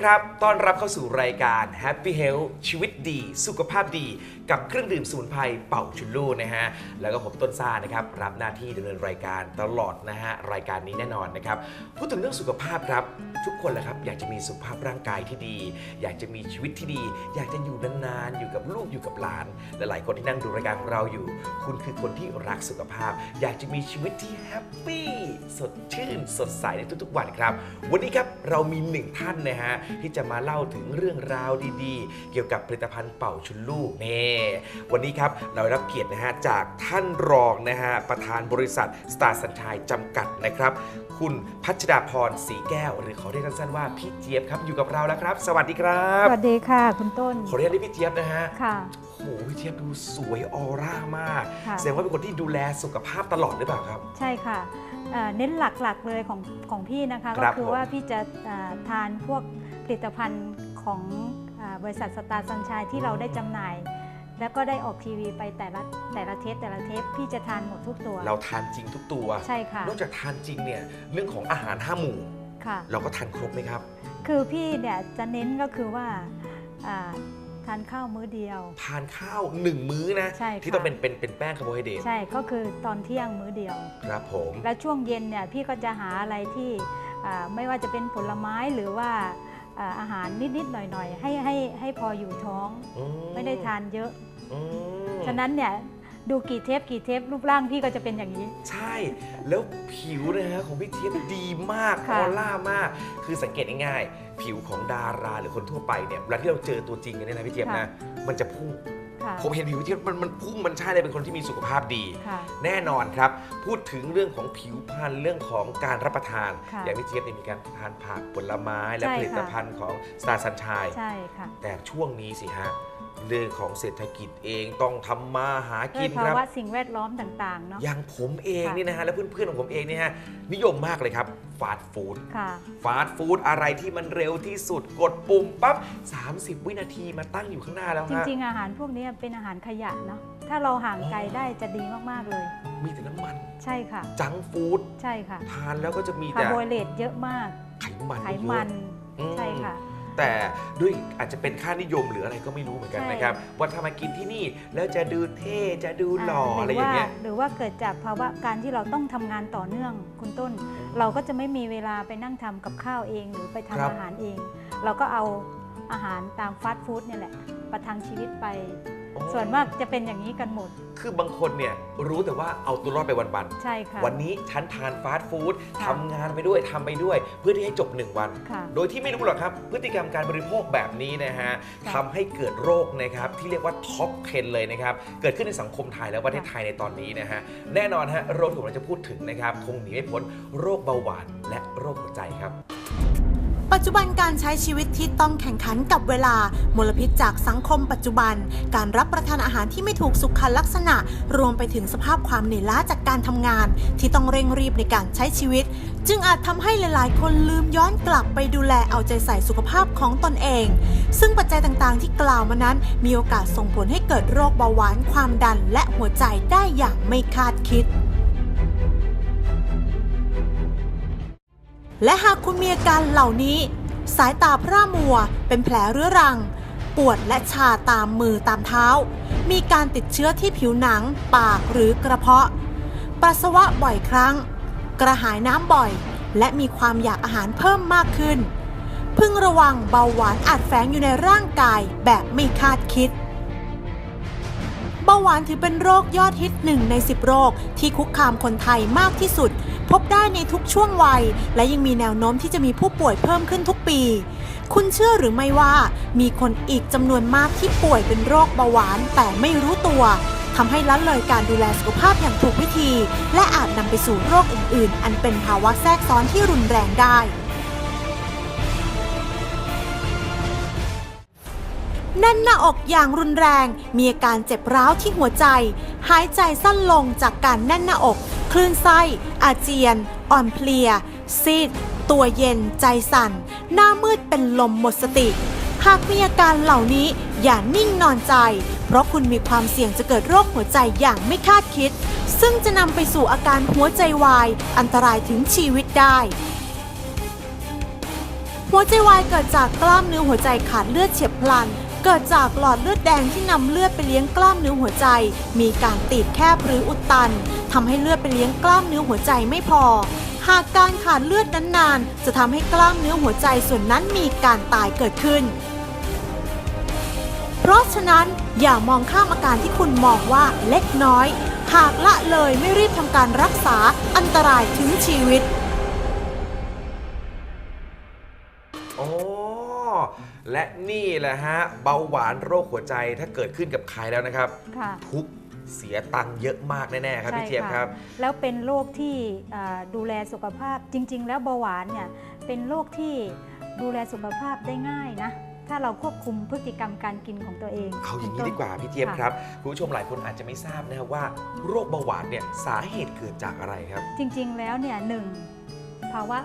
สวัสดีครับคุณผู้ชมครับ ต้อนรับเข้าสู่รายการ Happy Health ชีวิตดี สุขภาพดี กับเครื่องดื่มสมุนไพรเป่าชุนลูนะฮะ แล้วก็ผมต้นซ่านะครับ รับหน้าที่ดำเนินรายการตลอดนะฮะ รายการนี้แน่นอนนะครับ พูดถึงเรื่องสุขภาพครับ ทุกคนแหละครับ อยากจะมีสุขภาพร่างกายที่ดี อยากจะมีชีวิตที่ดี อยากจะอยู่นานๆ อยู่กับลูกอยู่กับหลานและหลายคนที่นั่งดูรายการของเราอยู่ คุณคือคนที่รักสุขภาพ อยากจะมีชีวิตที่แฮปปี้สดชื่นสดใสในทุกๆ วันครับ วันนี้ครับเรามีหนึ่งท่านนะฮะที่จะมาเล่าถึงเรื่องราวดีๆ เกี่ยวกับผลิตภัณฑ์เป่าชุนลูกนี่วันนี้ครับเราได้รับเกียรตินะฮะจากท่านรองนะฮะประธานบริษัทสตาร์สัญชัยจำกัดนะครับ คุณพัชดาพรศรีแก้ว หรือขอเรียกสั้นๆว่าพี่เจี๊ยบครับอยู่กับเราแล้วครับ สวัสดีครับ สวัสดีค่ะ คุณต้น ขอเรียกเรียกพี่เจี๊ยบนะฮะ ค่ะ โอ้โหพี่เจี๊ยบดูสวยออร่ามาก ค่ะ แสดงว่าเป็นคนที่ดูแลสุขภาพตลอดหรือเปล่าครับ ใช่ค่ะเอ่อเน้นหลักๆเลยของของพี่นะคะ คก็รับคือผมว่าพี่จะเอ่อทานพวกผ ลิตภัณฑ์ของเอ่อบริษัทสตาร์สัญชัยที่เราได้จำหน่าย แล้วก็ได้ออกทีวีไปแต่ละแต่ละเทปแต่ละเทปพี่จะทานหมดทุกตัว เราทานจริงทุกตัวใช่ค่ะนอกจากทานจริงเนี่ยเรื่องของอาหารห้าหมู่ค่ะเราก็ทานครบไหมครับ คือพี่เนี่ยจะเน้นก็คือว่าอ่าทานข้าวมื้อเดียว ทานข้าวหนึ่งมื้อนะใช่ค่ะที่ต้องเป็นเป็นเป็นแป้งคาร์โบไฮเดรตใช่ก็คือตอนเที่ยงมื้อเดียว ครับผม แล้วช่วงเย็นเนี่ยพี่ก็จะหาอะไรที่อ่าไม่ว่าจะเป็นผลไม้หรือว่า อ่าอาหารนิดๆหน่อยๆ ให้ให้ให้พออยู่ท้องอืไม่ได้ทานเยอะอืมฉะนั้นเนี่ยดูกี่เทปกี่เทปรูปร่างพี่ก็จะเป็นอย่างนี้ ใช่แล้วผิวนะฮะของพี่เจี๊ยบดีมากอค่ะอร่ามาก คือสังเกตง่ายๆผิวของดาราหรือคนทั่วไปเนี่ยเวลาที่เราเจอตัวจริงกันเนี่ยนะพี่เจี๊ยบนะมันจะพุ่ง ค่ะผมเห็นผิวพี่เจี๊ยบมันมันพุ่งมันใช่เลยเป็นคนที่มีสุขภาพดี ค่ะแน่นอนครับ พูดถึงเรื่องของผิวพรรณเรื่องของการรับประทาน ค่ะอย่างพี่เจี๊ยบเนี่ยมีการทานผักผลไม้และใช่ผค่ะลิตภัณฑ์ของสตาร์สัญชัยใช่ค่ะ แต่ช่วงนี้สิฮะ เรื่องของเศรษฐกิจเองต้องทำมาหาด้กิวยนภาครับ วะสิ่งแวดล้อมต่าง ๆ เนาะ อย่างผมเองค่ะ นี่นะฮะและเพื่อนๆของผมเองเนี่ยฮะนิยมมากเลยครับฟาสต์ฟู้ด ค่ะ ฟาสต์ฟู้ดอะไรที่มันเร็วที่สุดกดปุ่มปั๊บ 30 วินาทีมาตั้งอยู่ข้างหน้าแล้วจฮะ ริง ๆ อาหารพวกนี้เป็นอาหารขยะเนาะถ้าเราห่างไกลได้จะดีมากๆเลย มีแต่น้ำมัน ใช่ค่ะ จังก์ฟู้ดใช่ค่ะทานแล้วก็จะมีคาแต่ร์โบไฮเดรตเยอะมาก ไขมันไขเยอะมัน อืม ใช่ค่ะ แต่ด้วยอาจจะเป็นค่านิยมหรืออะไรก็ไม่รู้เหมือนกันใช่นะครับว่าถ้ามากินที่นี่แล้วจะดูเท่จะดูหล่ออะไรอย่างเงี้ยหรือว่าเกิดจากภาวะการที่เราต้องทำงานต่อเนื่องคุณต้น เราก็จะไม่มีเวลาไปนั่งทำกับข้าวเอง หรือไปทำครับอาหารเอง เราก็เอาอาหารตามฟาสต์ฟู้ดเนี่ยแหละประทังชีวิตไป ส่วนมากจะเป็นอย่างนี้กันหมด คือบางคนเนี่ยรู้แต่ว่าเอาตัวรอดไปวันใช่ค่ะๆวันนี้ฉันทานฟาสต์ฟู้ดค่ะทำงานไปด้วยทำไปด้วย เพื่อที่ให้จบ1วันค่ะโดยที่ไม่รู้หรอกครับ พฤติกรรมการบริโภคแบบนี้นะฮะค่ะทำให้เกิดโรคนะครับที่เรียกว่าท็อปเทรนเลยนะครับ เกิดขึ้นในสังคมไทยและประเทศไทยในตอนนี้นะฮะแน่นอนฮะโรคที่ผมจะพูดถึงนะครับ คงหนีไม่พ้นโรคเบาหวานและโรคหัวใจครับ ปัจจุบันการใช้ชีวิตที่ต้องแข่งขันกับเวลามลพิษจากสังคมปัจจุบัน การรับประทานอาหารที่ไม่ถูกสุขลักษณะ รวมไปถึงสภาพความเหนื่อยล้าจากการทำงาน ที่ต้องเร่งรีบในการใช้ชีวิต จึงอาจทำให้หลาย ๆ คนลืมย้อนกลับไปดูแลเอาใจใส่สุขภาพของตนเอง ซึ่งปัจจัยต่าง ๆ ที่กล่าวมานั้น มีโอกาสส่งผลให้เกิดโรคเบาหวานความดันและหัวใจได้อย่างไม่คาดคิด และหากคุณมีอาการเหล่านี้ สายตาพร่ามัว เป็นแผลเรื้อรัง ปวดและชาตามมือตามเท้า มีการติดเชื้อที่ผิวหนัง ปากหรือกระเพาะ ปัสสาวะบ่อยครั้ง กระหายน้ำบ่อย และมีความอยากอาหารเพิ่มมากขึ้น พึงระวังเบาหวานอาจแฝงอยู่ในร่างกายแบบไม่คาดคิดาหวานถือเป็นโรคยอดฮิตหนึ่งใน 10 โรค ที่คุกคามคนไทยมากที่สุด พบได้ในทุกช่วงวัย และยังมีแนวโน้มที่จะมีผู้ป่วยเพิ่มขึ้นทุกปี คุณเชื่อหรือไม่ว่ามีคนอีกจำนวนมากที่ป่วยเป็นโรคเบาหวานแต่ไม่รู้ตัวทำให้ละเลยการดูแลสุขภาพอย่างถูกวิธี และอาจนำไปสู่โรคอื่น ๆ อันเป็นภาวะแทรกซ้อนที่รุนแรงได้ แน่นหน้าอกอย่างรุนแรง มีอาการเจ็บร้าวที่หัวใจ หายใจสั้นลงจากการแน่นหน้าอก คลื่นไส้ อาเจียน อ่อนเพลีย ซีด ตัวเย็น ใจสั่น หน้ามืดเป็นลมหมดสติ หากมีอาการเหล่านี้อย่านิ่งนอนใจ เพราะคุณมีความเสี่ยงจะเกิดโรคหัวใจอย่างไม่คาดคิด ซึ่งจะนำไปสู่อาการหัวใจวาย อันตรายถึงชีวิตได้หัวใจวายเกิดจากกล้ามเนื้อหัวใจขาดเลือดเฉียบพลัน เกิดจากหลอดเลือดแดงที่นำเลือดไปเลี้ยงกล้ามเนื้อหัวใจ มีการตีบแคบหรืออุดตันทำให้เลือดไปเลี้ยงกล้ามเนื้อหัวใจไม่พอ หากการขาดเลือดนานๆจะทำให้กล้ามเนื้อหัวใจส่วนนั้นมีการตายเกิดขึ้น เพราะฉะนั้นอย่ามองข้ามอาการที่คุณมองว่าเล็กน้อย หากละเลยไม่รีบทำการรักษาอันตรายถึงชีวิต และนี่แหละฮะเบาหวานโรคหัวใจถ้าเกิดขึ้นกับใครแล้วนะครับ ค่ะ ทุกข์เสียตังค์เยอะมากแน่ๆครับพี่เจี๊ยบครับ แล้วเป็นโรคที่อ่าดูแลสุขภาพจริง ๆ แล้วเบาหวานเนี่ยเป็นโรคที่ดูแลสุขภาพได้ง่ายนะ ถ้าเราควบคุมพฤติกรรมการกินของตัวเองเอาอย่างนี้ป็นต้นดีกว่าพี่เจี๊ยบะครับคุณผู้ชมหลายคนอาจจะไม่ทราบนะครับว่าโรคเบาหวานเนี่ยสาเหตุเกิดจากอะไรครับ จริงๆแล้วเนี่ยหนึ่งภาวะ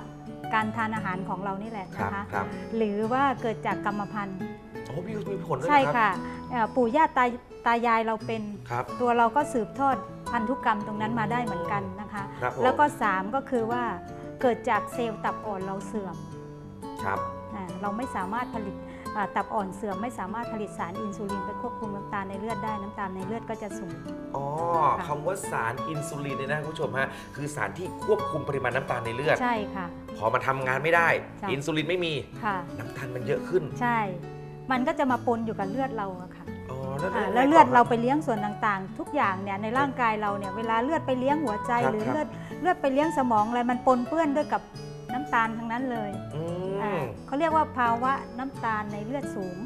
การทานอาหารของเรานี่แหละครับนะคะครับหรือว่าเกิดจากกรรมพันธุ์ โอ้มีมีผลด้วยใช่นะครับค่ะเอ่อปู่ย่าตาตายายเราเป็น ครับ ตัวเราก็สืบทอดพันธุกรรมตรงนั้นมาได้เหมือนกันนะคะ ครับผม แล้วก็ 3 ก็คือว่าเกิดจากเซลล์ตับอ่อนเราเสื่อมครับ อ่าเราไม่สามารถผลิตอ่า ตับอ่อนเสื่อมไม่สามารถผลิตสารอินซูลินไปควบคุมน้ำตาลในเลือดได้น้ำตาลในเลือดก็จะสูง อ๋อค่ะคำว่าสารอินซูลินเนี่ยนะคุณผู้ชมฮะคือสารที่ควบคุมปริมาณน้ำตาลในเลือด ใช่ค่ะ พอมาทำงานไม่ได้ใช่อินซูลินไม่มี ค่ะ น้ำตาลมันเยอะขึ้น ใช่ มันก็จะมาปนอยู่กับเลือดเราอะค่ะอ๋อแล้วอ่ายังไงแล้วเลือดต่เราคบไปเลี้ยงส่วนต่างๆ ทุกอย่างเนี่ยในร่างกายเราเนี่ยเวลาเลือดไปเลี้ยงหัวใจ ครับหรือครับ เลือดเลือดไปเลี้ยงสมองอะไรมันปนเปื้อนด้วยกับน้ำตาลทั้งนั้นเลย อือ่าม เขาเรียกว่าภาวะน้ำตาลในเลือดสูง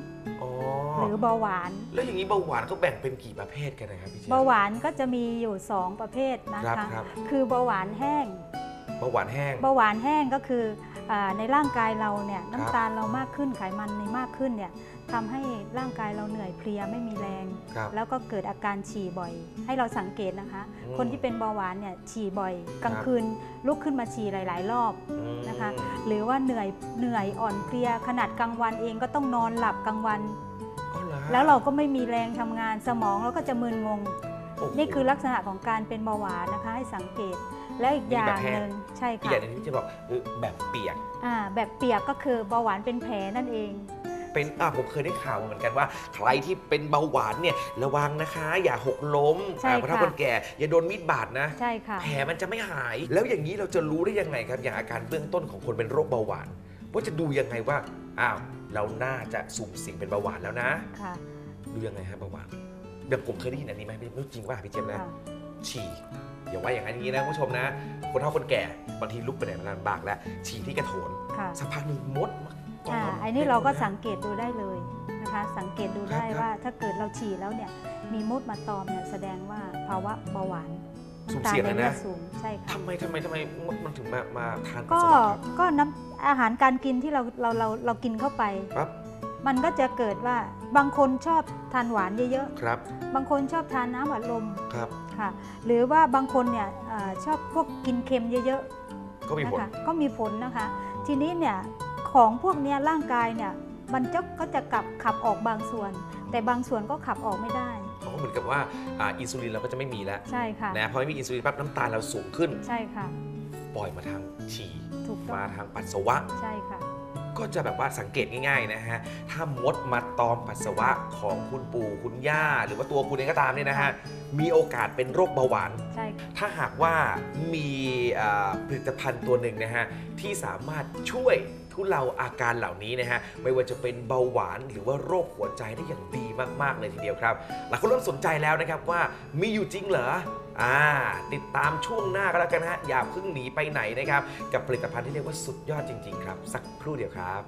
อ๋อหรือเบาหวาน แล้วอย่างนี้เบาหวานเขาแบ่งเป็นกี่ประเภทกันนะครับพี่เจี๊ยบเบาหวานก็จะมีอยู่ 2 ประเภทนะครัคะบครับคือเบาหวานแห้งเบาหวานแห้งเบาหวานแห้งก็คืออาในร่างกายเราเนี่ยน้ำตาลเรามากขึ้นไขมันในมากขึ้นเนี่ย ทำให้ร่างกายเราเหนื่อยเพลียไม่มีแรงครับแล้วก็เกิดอาการฉี่บ่อย ให้เราสังเกตนะคะอืมคนที่เป็นเบาหวานเนี่ยฉี่บ่อย กลางครับคืนลุกขึ้นมาฉี่หลาย ๆ รอบอืมนะคะ หรือว่าเหนื่อยเหนื่อยอ่อนเพลียขนาดกลางวันเองก็ต้องนอนหลับกลางวันอ๋อหอฮะแล้วเราก็ไม่มีแรงทำงานสมองเราก็จะมึนงงโอ้โหนี่คือลักษณะของการเป็นเบาหวานนะคะให้สังเกตและอีกอย่างแบบแห้งหนึ่งใช่อีกอค่ะย่างหนึงที่จะบอกคือแบบเปียกอ่าแบบเปียกก็คือเบาหวานเป็นแผลนั่นเอง เป็นอะผมเคยได้ข่าวมาเหมือนกันว่า ใครที่เป็นเบาหวานเนี่ยระวังนะคะ อย่าหกล้มใช่อ่าเพราะถ้าค่ะ คนแก่อย่าโดนมีดบาดนะ ใช่ค่ะ แผลมันจะไม่หาย แล้วอย่างนี้เราจะรู้ได้ยังไงครับ อย่างอาการเบื้องต้นของคนเป็นโรคเบาหวาน ว่าจะดูยังไงว่า อ้าว เราน่าจะสุ่มเสี่ยงเป็นเบาหวานแล้วนะ ค่ะดูยังไงฮะเบาหวานเดี๋ยวผมเคยได้ยินอันนี้ไหมไม่รู้จริงว่าพี่เจมส์นะ ค่ะ ฉี่อย่าว่าอย่างนั้นอย่างนี้นะคุณผู้ชมนะ คนเฒ่าคนแก่บางทีลุกไปไหนมาลำบากแล้ว ฉี่ที่กระโถนค่ะ สักพักหนึ่งมดมา ตออ่ามอันนี้เราก็สังเกตดูได้เลยนะคะสังเกตดูได้ครับว่าถ้าเกิดเราฉี่แล้วเนี่ยมีมดมาตอมเนี่ยแสดงว่าภาวะเบาหวานสุ่มน้ำตาลเสี่ยงในเลยเลือนะดสูงใช่ค่ะทำไมทำไมทำไมมดมันถึงมามาทานปัสก็สาวะครับก็น้ำอาหารการกินที่เราเราเราเรากินเข้าไปครับมันก็จะเกิดว่าบางคนชอบทานหวานเยอะครับๆบางคนชอบทานน้ำอัดลมครับค่ะ หรือว่าบางคนเนี่ยเออชอบพวกกินเค็มเยอะก็มีๆผลนะคะก็มีผลนะคะ ทีนี้เนี่ย ของพวกเนี้ยร่างกายเนี่ยมันจะก็จะกลับขับออกบางส่วน แต่บางส่วนก็ขับออกไม่ได้เขาก็เหมือนกับว่าอ่าอินซูลินเราก็จะไม่มีแล้วใช่ค่ะนะพอไม่มีอินซูลินปั๊บน้ำตาลเราสูงขึ้นใช่ค่ะ ปล่อยมาทางฉี่ถูกต้อมางทางปัสสาวะใช่ค่ะ ก็จะแบบว่าสังเกตง่ายๆนะฮะถ้ามดมาตอมปัสสาวะของคุณปู่คุณย่า หรือว่าตัวคุณเองก็ตามเนี่ยนะฮะมีโอกาสเป็นโรคเบาหวานใช่ค่ะถ้าหากว่ามีอ่าผลิตภัณฑ์ตัวหนึ่งนะฮะที่สามารถช่วย ทุเลาอาการเหล่านี้นะฮะไม่ว่าจะเป็นเบาหวานหรือว่าโรคหัวใจได้อย่างดีมาก ๆ เลยทีเดียวครับหลายคนเริ่มสนใจแล้วนะครับว่ามีอยู่จริงเหรออ่าติดตามช่วงหน้าก็แล้วกันฮะอย่าเพิ่งหนีไปไหนนะครับกับผลิตภัณฑ์ที่เรียกว่าสุดยอดจริง ๆ ครับ สักครู่เดียวครับ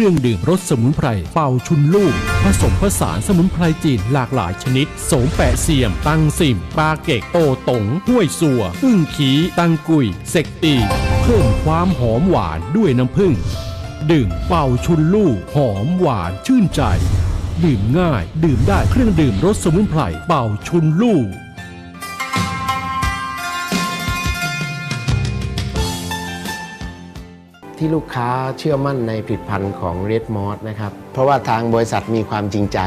เครื่องดื่มรสสมุนไพรเป่าชุนลูก ผสมผสานสมุนไพรจีนหลากหลายชนิด โสมแปะเสียม ตังสิม ปลาเกกโอตงห้วยสัวอึ้งขี ตังกุย เสกตีเพิ่มความหอมหวานด้วยน้ำผึ้งดื่มเป่าชุนลูก หอมหวานชื่นใจ ดื่มง่าย ดื่มได้เครื่องดื่มรสสมุนไพรเป่าชุนลูก ที่ลูกค้าเชื่อมั่นในผลิตภัณฑ์ของ Red m o s นะครับ เพราะว่าทางบริษัทมีความจริงใจ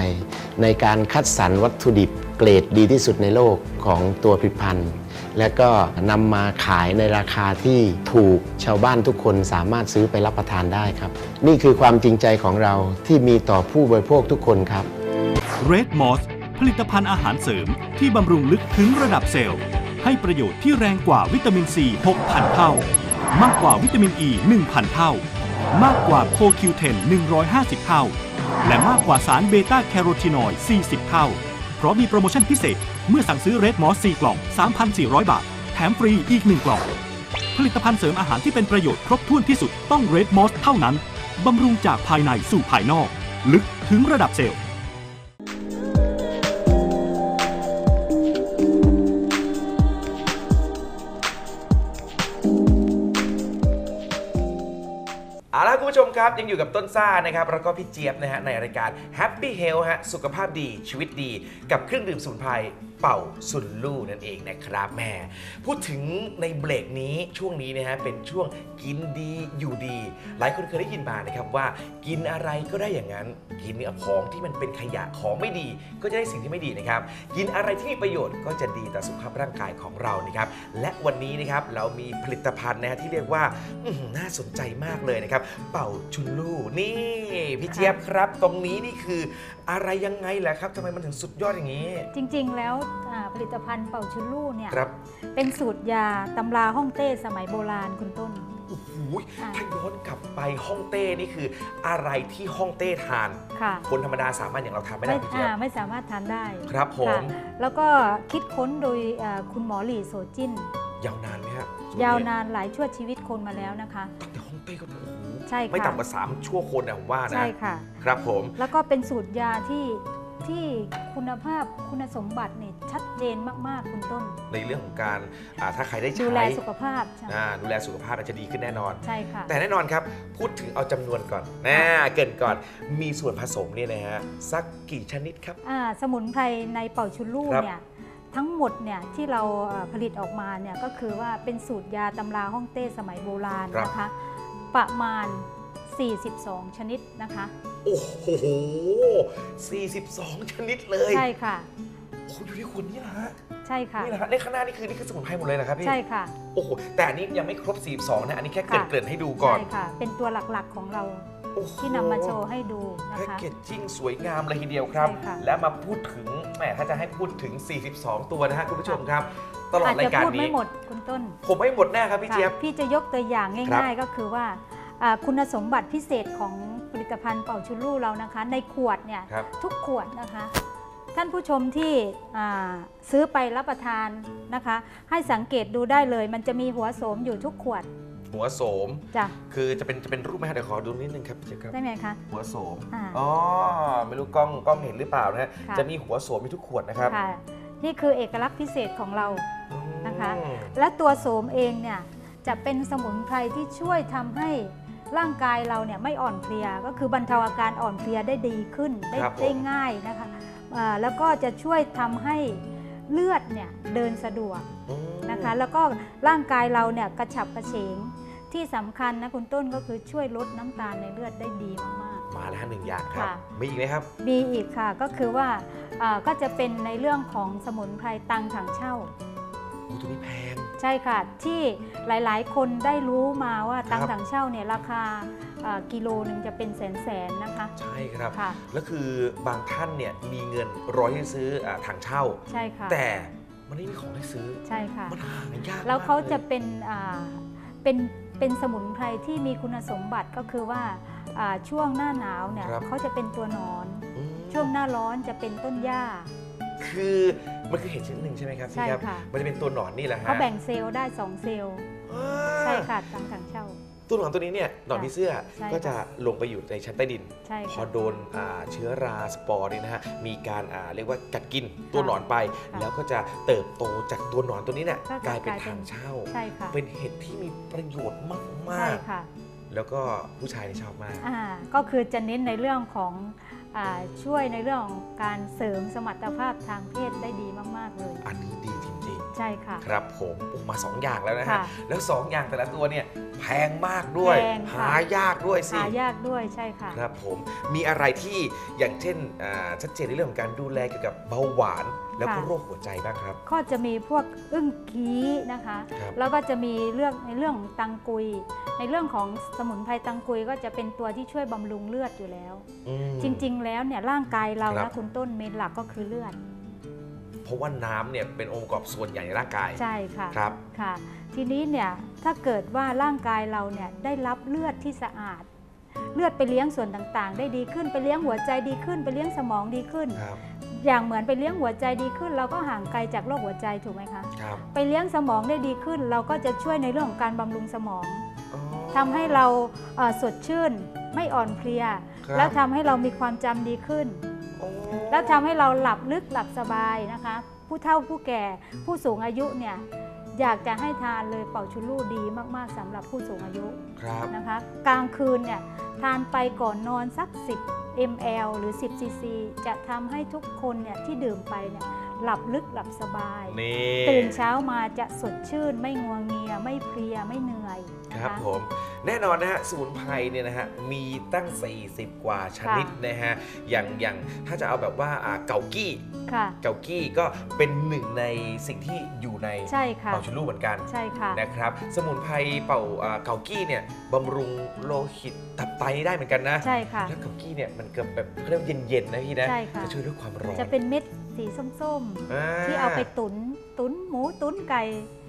ในการคัดสรรวัตถุดิบเกรดดีที่สุดในโลกของตัวผลิตภัณฑ์ และก็นำมาขายในราคาที่ถูกชาวบ้านทุกคนสามารถซื้อไปรับประทานได้ครับ นี่คือความจริงใจของเราที่มีต่อผู้บริโภคทุกคนครับ Red Moss ผลิตภัณฑ์อาหารเสริมที่บำรุงลึกถึงระดับเซลล์ ให้ประโยชน์ที่แรงกว่าวิตามินซี 6,000 เท่า มากกว่าวิตามินอ e ี1,000 เท่า มากกว่าโคคิวเทน150 เท่า และมากกว่าสารเบต้าแคโรทีนอยด์40 เท่า เพราะมีโปรโมชั่นพิเศษ เมื่อสั่งซื้อ Red Moss 4กล่อง 3,400 บาท แถมฟรีอีก 1 กล่อง ผลิตภัณฑ์เสริมอาหารที่เป็นประโยชน์ครบถ้วนที่สุดต้อง Red Moss เท่านั้นบำรุงจากภายในสู่ภายนอก ลึกถึงระดับเซลล์ คุณผู้ชมครับ ยังอยู่กับต้นซ่านะครับแล้วก็พี่เจี๊ยบนะฮะในรายการ Happy Health ฮะสุขภาพดีชีวิตดี กับเครื่องดื่มสมุนไพร เป่าซุนลู่นั่นเองนะครับแม่พูดถึงในเบรกนี้ช่วงนี้นะฮะเป็นช่วงกินดีอยู่ดี หลายคนเคยได้ยินมานะครับว่า กินอะไรก็ได้อย่างนั้น กินของที่มันเป็นขยะของไม่ดี ก็จะได้สิ่งที่ไม่ดีนะครับกินอะไรที่มีประโยชน์ก็จะดีต่อสุขภาพร่างกายของเรานะครับและวันนี้นะครับเรามีผลิตภัณฑ์นะฮะที่เรียกว่าน่าสนใจมากเลยนะครับ เป่าชุนลู่นี่พี่เจี๊ยบครับ ตรงนี้นี่คืออะไรยังไงแหละครับทำไมมันถึงสุดยอดอย่างนี้ จริง ๆ แล้วผลิตภัณฑ์เป่าชุนลู่เนี่ยครับเป็นสูตรยาตำราฮ่องเต้สมัยโบราณคุณต้นโอ้โหอ่าถ้าย้อนกลับไปฮ่องเต้นี่คือ อะไรที่ฮ่องเต้ทานค่ะคนธรรมดาสามารถอย่างเราทานไม่ได้พี่เจี๊ยอ่าบไม่สามารถทานได้ครับผมค่ะแล้วก็คิดค้นโดยอ่าคุณหมอหลี่โสจินยาวนานไหมครับยาวนานหลายชั่วชีวิตคนมาแล้วนะคะตั้งแต่ฮ่องเต้ก็โอ้โหใช่ค่ะไม่ต่ำกว่า3ชั่วคนนะผมว่านะใช่ค่ะครับผม แล้วก็เป็นสูตรยาที่ ที่คุณภาพคุณสมบัติเนี่ยชัดเจนมาก ๆ คุณต้น ในเรื่องของการอ่าถ้าใครได้ใช้ดูแลสุขภาพใช่อ่าดูแลสุขภาพอาจจะดีขึ้นแน่นอน ใช่ค่ะ แต่แน่นอนครับ พูดถึงเอาจำนวนก่อนนะเกรินก่อนมีส่วนผสมเนี่ยนะฮะสักกี่ชนิดครับ อ่าสมุนไพรในเป่าชุนลู่ครับเนี่ยทั้งหมดเนี่ยที่เราเอ่อผลิตออกมาเนี่ยก็คือว่าเป็นสูตรยาตำราฮ่องเต้สมัยโบราณนะคะ ประมาณ 42 ชนิดนะคะ โอ้โห 42 ชนิดเลยใช่ค่ะ โอ้โหอยู่ที่คนนี่นะฮะ ใช่ค่ะ นี่นะฮะในข้างหน้านี่คือนี่คือสมุนไพรหมดเลยนะครับพี่ ใช่ค่ะ โอ้โห แต่อันนี้ยังไม่ครบ 42 นะ อันนี้แค่เกรินค่ะ เกรินให้ดูก่อนใช่ค่ะ เป็นตัวหลักๆของเราโอ้โหที่นำมาโชว์ให้ดูนะแพ็กคะ เกจจิ้งสวยงามเลยทีเดียวครับ ใช่ค่ะ และมาพูดถึง แหม ถ้าจะให้พูดถึง 42 ตัวนะฮะคุณผู้ชมครับ ตลอดอาจราจะยการพูดนี้ ไม่หมดคุณต้นผมไม่หมดแน่ครับพี่ค่ะเจี๊ยบ พี่จะยกตัวอย่างครับ ง่าย ๆ ก็คือว่าอ่าคุณสมบัติพิเศษของผลิ ตภัณฑ์เป่าชุนลู่เรานะคะ ในขวดเนี่ยครับ ทุกขวดนะคะ ท่านผู้ชมที่อ่าซื้อไปรับประทานนะคะ ให้สังเกตดูได้เลย มันจะมีหัวโสมอยู่ทุกขวดหัวโสม จ้ะคือจะเป็นจะเป็นรูปไหมฮะเดี๋ยวขอดูนิดนึงครับพี่เจี๊ยบครับ ได้ไหมคะ หัวโสม อ่าอ๋อ ไม่รู้กล้องกล้องเห็นหรือเปล่านะฮะ ค่ะ จะมีหัวโสมมีทุกขวดนะครับค่ะ นี่คือเอกลักษณ์พิเศษของเราอืมนะคะและตัวโสมเองเนี่ยจะเป็นสมุนไพรที่ช่วยทำให้ ร่างกายเราเนี่ยไม่อ่อนเพลียก็คือบรรเทาอาการอ่อนเพลียได้ดีขึ้นได้ครับผม ได้ง่ายนะคะอ่าแล้วก็จะช่วยทำให้เลือดเนี่ยเดินสะดวกอืมนะคะ แล้วก็ร่างกายเราเนี่ยกระฉับกระเฉงที่สำคัญนะคุณต้นก็คือช่วยลดน้ำตาลในเลือดได้ดีมาก มาแล้วฮะหนึ่งอย่างครับ ค่ะ มีอีกไหมครับ ๆมีอีกค่ะก็คือว่าอ่าก็จะเป็นในเรื่องของสมุนไพรตังถังเช่าโอ้ ตัวนี้แพง ใช่ค่ะ ที่หลายๆ คนได้รู้มาว่าครัตับงถังเช่าเนี่ยราคาอ่ากิโลหนึ่งจะเป็นแสนๆนะคะใช่ครับ ค่ะ แล้วคือบางท่านเนี่ยมีเงินร้อยที่ซื้ออ่าถังเช่า ใช่ค่ะ แต่มันไม่มีของให้ซื้อ ใช่ค่ะ มันหายากแล้วเขาจะมกลย เป็นอ่าเป็นเป็นสมุนไพรที่มีคุณสมบัติก็คือว่าอ่าช่วงหน้าหนาวเนี่ยครับ เขาจะเป็นตัวหนอน อืมช่วงหน้าร้อนจะเป็นต้นหญ้า คือ มันคือเห็ดชนิดหนึ่งใช่ไหมครับใช่พี่ครับค่ะ มันจะเป็นตัวหนอนนี่แหละฮะเขาแบ่งเซลล์ได้2เซลล์อ่าใช่ค่ะตังถังเช่า ตัวหนอนตัวนี้เนี่ยหนอนผีเสื้อใช่ ก็จะลงไปอยู่ในชั้นใต้ดิน ใช่พอค่ะ โดนอ่าเชื้อราสปอร์เนี่ยนะฮะมีการอ่าเรียกว่ากัดกินตัวหนอนไป ค่ะแล้วก็จะเติบโตจากตัวหนอนตัวนี้เนี่ยก็จะกลายเป็นกลายเป็น ทางเช่า ใช่ค่ะเป็นเห็ดที่มีประโยชน์มาใช่กค่ะ ๆ แล้วก็ผู้ชายที่ชอบมาก อ่าก็คือจะเน้นในเรื่องของอา ช่วยในเรื่องของการเสริมสมรรถภาพทางเพศได้ดีมาก ๆ เลย อันนี้ดีจริงใช่ค่ะ ครับผมอุยมาสองอย่างแล้วนะฮะ ค่ะแล้วสองอย่างแต่ละตัวเนี่ยแพงมากด้วย แพงค่ะ หายากด้วยสิ หายากด้วยใช่ค่ะ ครับผม มีอะไรที่อย่างเช่นอ่าชัดเจนในเรื่องของการดูแลเกี่ยวกับเบาหวาน แล้วก็ค่ะโรคหัวใจบ้างครับ ก็จะมีพวกอึ้งกี้นะคะ ครับแล้วก็จะมีเรื่องในเรื่องของตังกุย ในเรื่องของสมุนไพรตังกุยก็จะเป็นตัวที่ช่วยบำรุงเลือดอยู่แล้ว อืม จริง ๆ แล้วเนี่ยร่างกายเราครันะบ คุณต้นเมนหลักก็คือเลือดเพราะว่าน้ำเนี่ยเป็นองค์ประกอบส่วนใหญ่ในร่างกายใช่ค่ะครับ ค่ะ ทีนี้เนี่ยถ้าเกิดว่าร่างกายเราเนี่ยได้รับเลือดที่สะอาด เลือดไปเลี้ยงส่วนต่างๆ ได้ดีขึ้นไปเลี้ยงหัวใจดีขึ้น ไปเลี้ยงสมองดีขึ้น ครับ อย่างเหมือนไปเลี้ยงหัวใจดีขึ้น เราก็ห่างไกลจากโรคหัวใจถูกไหมคะครับไปเลี้ยงสมองได้ดีขึ้น เราก็จะช่วยในเรื่องของการบำรุงสมองอ๋อทำให้เราเอ่อสดชื่นไม่อ่อนเพลียครับแล้วทำให้เรามีความจำดีขึ้นโอ้แล้วทำให้เราหลับลึกหลับสบายนะคะ ผู้เฒ่าผู้แก่ผู้สูงอายุเนี่ยอยากจะให้ทานเลยเป่าชุลูดีมาก ๆสำหรับผู้สูงอายุครับนะคะ กลางคืนเนี่ย ทานไปก่อนนอนสัก 10 ml หรือ 10 cc จะทำให้ทุกคนเนี่ยที่ดื่มไปเนี่ยหลับลึกหลับสบายนี่ตื่นเช้ามาจะสดชื่นไม่งัวงเงีย ไม่เพลียไม่เหนื่อยนะ ครับคะผมแน่นอนนะฮะสมุนไพรเนี่ยนะฮะมีตั้ง 40 กว่าชนิดนะฮะอย่างอย่างถ้าจะเอาแบบว่าอ่าเกากี้ค่ะเกากี้ก็เป็นหนึ่งในสิ่งที่อยู่ในใช่ค่ะเป่าชุลูเหมือนกันใช่ค่ะนะครับสมุนไพรเป่าอ่าเกากี้เนี่ยบำรุงโลหิตตับไตได้เหมือนกันนะใช่ค่ะแล้วเกากี้เนี่ยมันเกือบแบบเขาเรียกว่าเย็นๆนะพี่นะใช่ค่ะจะช่วยเรื่องความร้อนจะเป็นเม็ด สีส้มๆที่เอาไปตุน ตุนหมูตุนไก่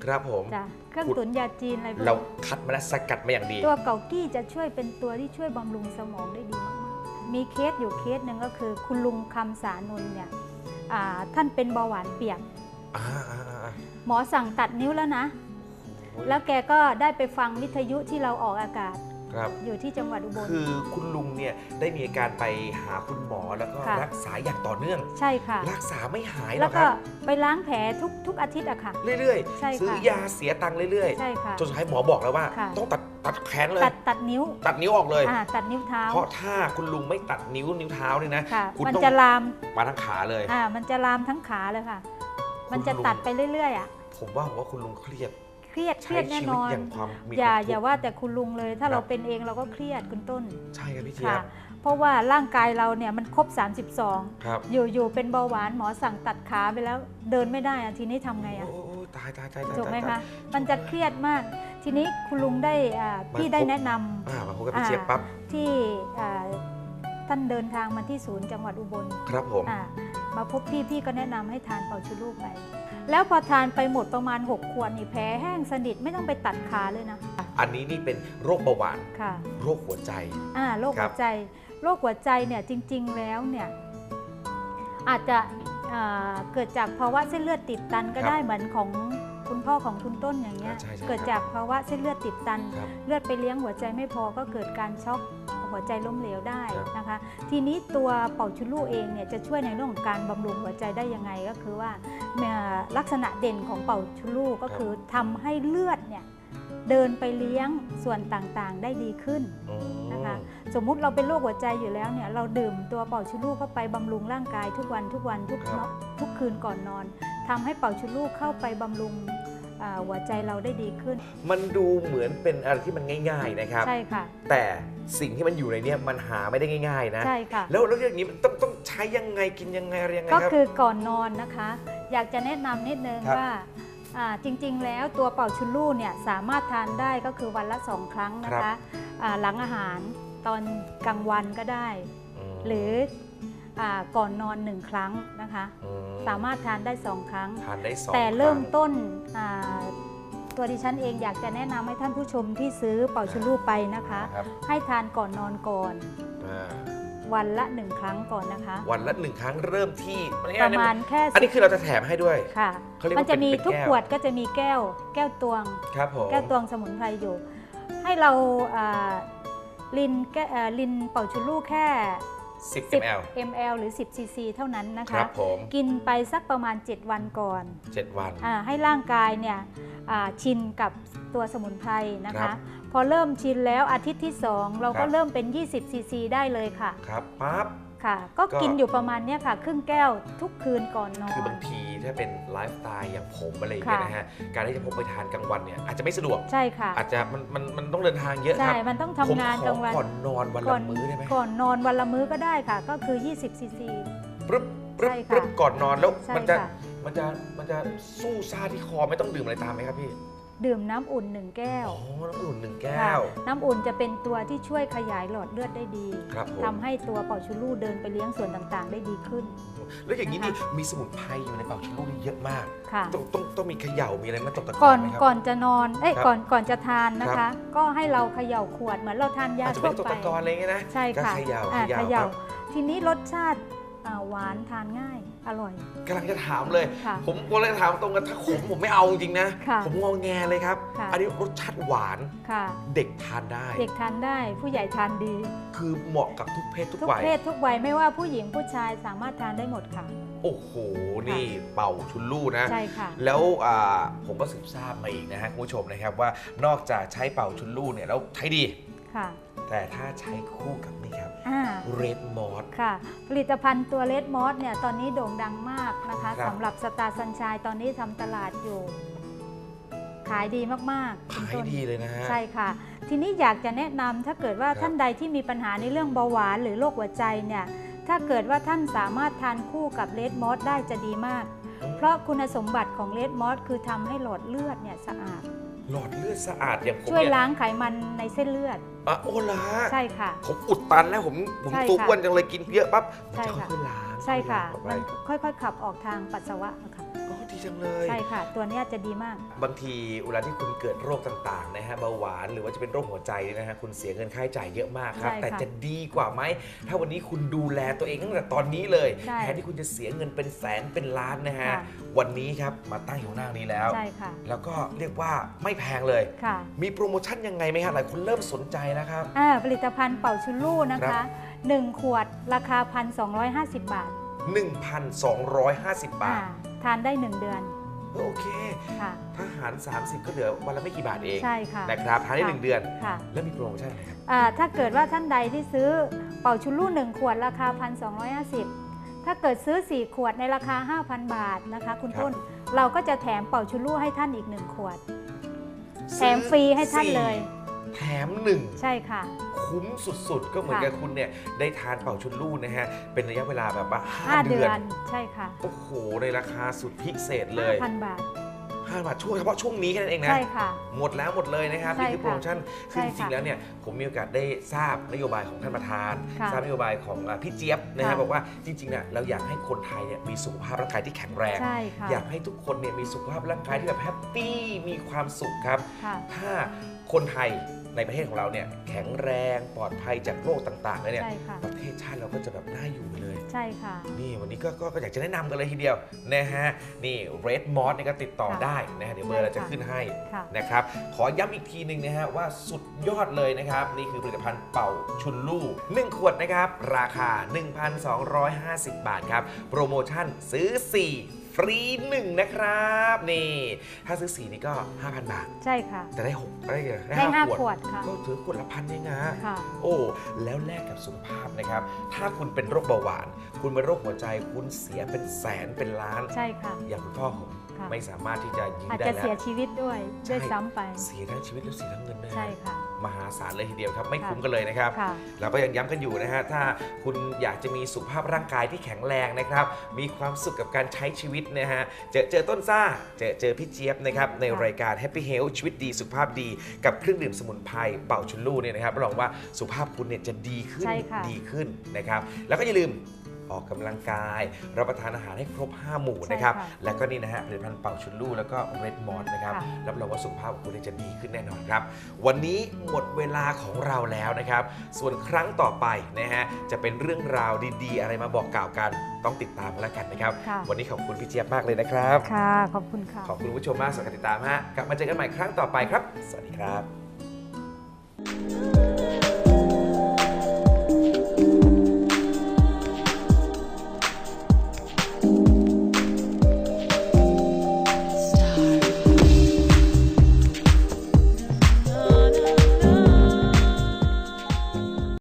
ครับผม จ้ะเครื่องคุณตุนยาจีนอะไรพวกเรานี้คัดมาแล้วสกัดมาอย่างดี ตัวเกากี้จะช่วยเป็นตัวที่ช่วยบำรุงสมองได้ดีมากๆมีเคสอยู่เคสหนึ่งก็คือ คุณลุงคำสานนท์เนี่ยอ่าท่านเป็นเบาหวานเปียก อ่าอ่าอ่าหมอสั่งตัดนิ้วแล้วนะโอ้ยแล้วแกก็ได้ไปฟังวิทยุที่เราออกอากาศ ครับ อยู่ที่จังหวัดอุบล คือคุณลุงเนี่ยได้มีอาการไปหาคุณหมอแล้วก็ค่ะ รักษาอย่างต่อเนื่อง ใช่ค่ะ รักษาไม่หายหรแล้อวกคก็รับ ไปล้างแผลทุกทุกอาทิตย์อะค่ะ เรื่อยใช่ค่ะ ซื้อยาเสียตังค์เรื่อยใช่ค่ะ ๆ จนสุดท้ายหมอบอกแล้วว่า ค่ะ ต้องตัดตัดแขนเลย ตัดตัดนิ้วตัดนิ้วออกเลย อ่าตัดนิ้วเท้าเพราะถ้าคุณลุงไม่ตัดนิ้วนิ้วเท้าเนี่ยนะ ค่ะ คุณมันต้องจะลามมาทั้งขาเลย อ่ามันจะลามทั้งขาเลยค่ะ มันจะตัดไปเรื่อยๆอะ ผมว่าผมว่าคุณลุงเครียด เครียดเคใช้รียดแน่ชีนวิตอน อย่างความมีอย่าความทุกข์ อย่าว่าแต่คุณลุงเลย ถ้าครับ เราเป็นเองเราก็เครียดคุณต้นใช่ครับพี่เจี๊ยค่ะ บเพราะว่าร่างกายเราเนี่ยมันครบ 32 ครับอยู่อยู่เป็นเบาหวานหมอสั่งตัดขาไปแล้วเดินไม่ได้อะทีนี้ทำไงโอ้อะโอ้โอ้ตายตายตายตายถูกไหมตายคะมันจะเครียดมาก ทีนี้คุณลุงได้อ่ามาพี่ได้พบแนะนำ อ่ามาพบกับพี่เจี๊ยบปั๊บที่อ่าท่านเดินทางมาที่ศูนย์จังหวัดอุบลครับผม อ่ามาพบพี่พี่ก็แนะนำให้ทานเป่าชุลูกไป แล้วพอทานไปหมดประมาณ 6 ขวดนี่แผลแห้งสนิทไม่ต้องไปตัดขาเลยนะ อันนี้นี่เป็นโรคเบาหวานค่ะโรคหัวใจอ่าโรคครัหับวใจ โรคหัวใจเนี่ยจริง ๆ แล้วเนี่ยอาจจะอ่าเกิดจากภาวะเส้นเลือดติดตันก็ได้เหมือนของคุณพ่อของคุณต้นอย่างเงี้ยอ่าใช่ใช่เกิดครับจากภาวะเส้นเลือดติดตันครับเลือดไปเลี้ยงหัวใจไม่พอก็เกิดการช็อก หัวใจล้มเหลวได้ครับนะคะ ทีนี้ตัวเป่าชุลูเองเนี่ยจะช่วยในเรื่องของการบำรุงหัวใจได้ยังไงก็คือว่าเอ่อลักษณะเด่นของเป่าชุลูก็คือทำให้เลือดเนี่ยเดินไปเลี้ยงส่วนต่างๆได้ดีขึ้นอืมนะคะสมมุติเราเป็นโรคหัวใจอยู่แล้วเนี่ยเราดื่มตัวเป่าชุลูเข้าไปบำรุงร่างกายทุกวันทุกวันทุกครับเนาะทุกคืนก่อนนอนทำให้เป่าชุลูเข้าไปบำรุงอ่า หัวใจเราได้ดีขึ้น มันดูเหมือนเป็นอะไรที่มันง่าย ๆนะครับ ใช่ค่ะ แต่สิ่งที่มันอยู่ในเนี้ยมันหาไม่ได้ง่ายๆนะใช่ค่ะ แล้วแล้วอย่างนี้มันต้องต้องใช้ยังไงกินยังไงอะไรยังไงก็ครับ คือก่อนนอนนะคะ อยากจะแนะนำนิดนึงครับ ว่าอ่าจริงๆ แล้วตัวเป่าชุลูเนี่ยสามารถทานได้ก็คือวันละสองครั้งนะคะอ่าหลังอาหารตอนกลางวันก็ได้ ม หรืออา ก่อนนอนหนึ่งครั้งนะคะอืสามารถทานได้สองครั้ง ทานได้สองแต่เริ่มคงต้นอ่าตัวดิฉันเองอยากจะแนะนำให้ท่านผู้ชมที่ซื้อเป่าชุลูไปนะคะนะครับให้ทานก่อนนอนก่อนอ่าวันละหนึ่งครั้งก่อนนะคะ วันละหนึ่งครั้งเริ่มที่ประมาณแค่อันนี้สิบคือเราจะแถมให้ด้วยค่ะเขาเรียกว่ามันจะมีเป็นทุกแก้วขวดก็จะมีแก้ว แก้วตวงครับผมแก้วตวงสมุนไพรอยู่ ให้เราอ่าลินแก้เอ่อลินเป่าชุลูแค่ 10 10 ml ml หรือ 10 cc เท่านั้นนะคคะ รับผม กินไปสักประมาณ 7 วันก่อน7 วัน อาให้ร่างกายเนี่ยอ่าชินกับตัวสมุนไพรนะครัคะ บพอเริ่มชินแล้วอาทิตย์ที่ 2 เราคก็รับเริ่มเป็น 20 cc ได้เลยค่ะ ครับปั๊บ ค่ะ ก็ก็ กินอยู่ประมาณเนี้ยค่ะ ครึ่งแก้วทุกคืนก่อนนอน คือบางทีถ้าเป็นไลฟ์สไตล์อย่างผมอะไรอย่างเงี้ยค่ะ นะฮะ การที่จะพกไปทานกลางวันเนี่ยอาจจะไม่สะดวก ใช่ค่ะ อาจจะมันมันมันต้องเดินทางเยอะคใช่ รับมันต้องทำงานผมขกลางวันก่อนนอนวันละมื้อได้ไหมก่อนนอนวันละมื้อก็ได้ค่ะ ก็คือ 20ซีซีปึ๊บปึ๊บใช่ค่ะปึ๊บก่อนนอนแล้วใช่มันจะค่ะ มันจะมันจะสู้ซาที่คอไม่ต้องดื่มอะไรตามไหมครับพี่ ดื่มน้ำอุ่นหนึ่งแก้ว อ๋อ น้ำอุ่นหนึ่งแก้ค่ะวน้ำอุ่นจะเป็นตัวที่ช่วยขยายหลอดเลือดได้ดีครับผม ทำให้ตัวเป่าชุลูเดินไปเลี้ยงส่วนต่างๆ ได้ดีขึ้น แล้วอย่างนี้นะคะนี่มีสมุนไพรอยู่ในเป่าชิลูนี่เยอะมาก ค่ะ ต้องต้องต้องมีเขย่ามีอะไรมาตบตะกก่ออนนไหมครับ ก่อนจะนอน เอ้ยครับก่อนก่อนจะทานนะครัคะ บ ก็ให้เราเขย่าขวดเหมือนเราทานยาอาจจะทั่เป็วนตบไป ตะกอนอะไรอย่างเงี้ยนะใช่ค่ะก็เขย่าอ่เขย่าเขย่าครับ ทีนี้รสชาติอ่า หวานทานง่ายอร่อย กำลังจะถามเลย ค่ะผมก็เลยถามตรงกันถ้าขมผมไม่เอาจริงๆนะ ค่ะผมงอแงเลยครับ ค่ะ อันนี้รสชาติหวานค่ะ เด็กทานได้ เด็กทานได้ผู้ใหญ่ทานดี คือเหมาะกับทุกเพศทุกทุกวัย เพศทุกวัยไม่ว่าผู้หญิงผู้ชายสามารถทานได้หมดค่ะ โอ้โห นี่เป่าชุนลู่นะ ใช่ค่ะ แล้วอ่าผมก็สืบทราบมาอีกนะฮะคุณผู้ชมนะครับว่านอกจากใช้เป่าชุนลู่เนี่ยแล้วใช้ดี ค่ะ แต่ถ้าใช้คู่กับนี่ครับ อ่าเรดมอสค่ะ ผลิตภัณฑ์ตัวเลดมอสเนี่ยตอนนี้โด่งดังมากนะคะครับสำหรับสตาร์สัญชัยตอนนี้ทำตลาดอยู่ ขายดีมากๆคุณขายต้นดีเลยนะฮะ ใช่ค่ะ ทีนี้อยากจะแนะนำถ้าเกิดว่าครับ ท่านใดที่มีปัญหาในเรื่องเบาหวานหรือโรคหัวใจเนี่ยถ้าเกิดว่าท่านสามารถทานคู่กับเลดมอสได้จะดีมาก เพราะคุณสมบัติของเลดมอสคือทำให้หลอดเลือดเนี่ยสะอาด หลอดเลือดสะอาดอย่างผมช่วยเนี่ยล้างไขมันในเส้นเลือด อะโอ้ล่ะใช่ค่ะ ผมอุดตันแล้วผมผมใช่ตัวค่ะอ้วนจังเลยกินเยอะปั๊บใช่ค่ะมันจค่อยๆล้าง ใช่ค่ะ ออกไปมันค่อยๆ ขับออกทางปัสสาวะค่ะโอ้ดีจังเลย ใช่ค่ะ ตัวเนี้ยจะดีมาก บางทีเวลาที่คุณเกิดโรคต่างๆนะฮะเบาหวานหรือว่าจะเป็นโรคหัวใจเนี่ยนะฮะคุณเสียเงินค่าใช้จ่ายเยอะมากครับ ใช่ค่ะแต่จะดีกว่าไหม ถ้าวันนี้คุณดูแลตัวเองตั้งแต่ตอนนี้เลยใช่แทนที่คุณจะเสียเงินเป็นแสนเป็นล้านนะฮะค่ะ วันนี้ครับมาตั้งอยู่หน้านี้แล้ว ใช่ค่ะแล้วก็เรียกว่าไม่แพงเลย ค่ะมีโปรโมชั่นยังไงไหมฮะหลายคนเริ่มสนใจแล้วครับ อ่าผลิตภัณฑ์เป่าชุลูนะครัคะ บ 1 ขวดราคา 1,250 บาท1,250 บาอ่าททานได้ 1 เดือนเออโอเค ค่ะ ถ้าหาร 30 ก็เหลือวันละไม่กี่บาทเองใช่ค่ะนะครับทานได้ค่ะหนึ่งเดือน ค่ะแล้วมีโปรโมชั่นอะไรครับ อ่าถ้าเกิดว่าท่านใดที่ซื้อเป่าชุลู1ขวดราคา 1,250 ถ้าเกิดซื้อ 4 ขวดในราคา 5,000 บาทนะคะ คุณครับ ต้น เราก็จะแถมเป่าชุลูให้ท่านอีก 1 ขวด แถมฟรีให้ท่านเลย แถมหนึ่งใช่ค่ะ คุ้มสุดๆ ก็เหมือนค่ะกับคุณเนี่ย ได้ทานเป่าชุนลู่นะฮะ เป็นระยะเวลาแบบว่า5 5เดืเดืออน น ใช่ค่ะโอ้โห ในราคาสุดพิเศษเลย5,000 บาท5บาทช่วงเฉพาะช่วงนี้แค่นั้นเองนะ ใช่ค่ะ หมดแล้วหมดเลยนะครับใช่นี่คือโปรโมชั่นใช่คือจค่ะริงๆแล้วเนี่ยผมมีโอกาสได้ทราบนโยบายของท่านประธาน ค่ะทราบนโยบายของอ่าพี่เจี๊ยบนะฮะค่ะ บอกว่าจริงๆเนี่ยเราอยากให้คนไทยเนี่ยมีสุขภาพร่างกายที่แข็งแรง ใช่ค่ะอยากให้ทุกคนเนี่ยมีสุขภาพร่างกายที่แบบแฮปปี้มีความสุขครับ ค่ะ ถ้าคนไทย ในประเทศของเราเนี่ยแข็งแรงปลอดภัยจากโรคต่างๆแล้วเนี่ยใช่ค่ะ ประเทศชาติเราก็จะแบบน่าอยู่เลย ใช่ค่ะ นี่วันนี้ก็ก็ก็อยากจะแนะนำกันเลยทีเดียวนะฮะนี่ Red Moss นี่ก็ติดต่อค่ะได้นะฮะเดี๋ยวเบอร์เราจะใช่ค่ะขึ้นให้ค่ะ นะครับขอย้ำอีกทีหนึ่งนะฮะว่าสุดยอดเลยนะครับ นี่คือผลิตภัณฑ์เป่าชุนลู่1ขวดนะครับ ราคา 1,250 บาทครับ โปรโมชั่นซื้อ 4 ฟรี1นะครับ นี่ ถ้าซื้อ4นี่ก็ 5,000 บาท ใช่ค่ะจะได้6ได้ได้ได้ห้าห้าขวดขวดค่ะ ก็ถือขวดละพันเองนะ ค่ะ โอ้ แล้วแลกกับสุขภาพนะครับ ถ้าคุณเป็นโรคเบาหวาน คุณเป็นโรคหัวใจ คุณเสียเป็นแสนเป็นล้าน ใช่ค่ะ อย่างคุณพ่อผม ค่ะไม่สามารถที่จะยืนอาจได้จะแล้เสียวใชีวิตด้วยช่ ด้วยซ้ำไป เสียทั้งชีวิตแล้วเสียทั้งเงินด้วยใช่ค่ะ มหาศาลเลยทีเดียวครับ ไม่ค่ะ คุ้มกันเลยนะครับ ค่ะ เราก็ยังย้ำกันอยู่นะฮะ ถ้าคุณอยากจะมีสุขภาพร่างกายที่แข็งแรงนะครับ มีความสุขกับการใช้ชีวิตนะฮะ เจอเจอต้นซ่า เจอเจอพี่เจี๊ยบนะครับ ในค่ะรายการ Happy Health ชีวิตดีสุขภาพดี กับเครื่องดื่มสมุนไพรเป่าชุนลู่เนี่ยนะครับรับรองว่าสุขภาพคุณเนี่ยจะดีขึ้น ใช่ค่ะ ดีขึ้นนะครับ แล้วก็อย่าลืม ออกกำลังกาย รับประทานอาหารให้ครบ 5 หมู่ใช่นะครับค่ะแล้วก็นี่นะฮะผลิตภัณฑ์เป่าชุนลู่แล้วก็เรดมอสนะครับค่ะรับรองว่าสุขภาพของคุณเนี่ยจะดีขึ้นแน่นอนครับ วันนี้หมดเวลาของเราแล้วนะครับ ส่วนครั้งต่อไปนะฮะจะเป็นเรื่องราวดีๆ อะไรมาบอกกล่าวกันต้องติดตามกันแล้วกันนะครับค่ะวันนี้ขอบคุณพี่เจี๊ยบมากเลยนะครับ ค่ะ ขอบคุณค่ะ ขอบคุณผู้ชมมากสำหรับการติดตามฮะ กลับมาเจอกันใหม่ครั้งต่อไปครับ สวัสดีครับ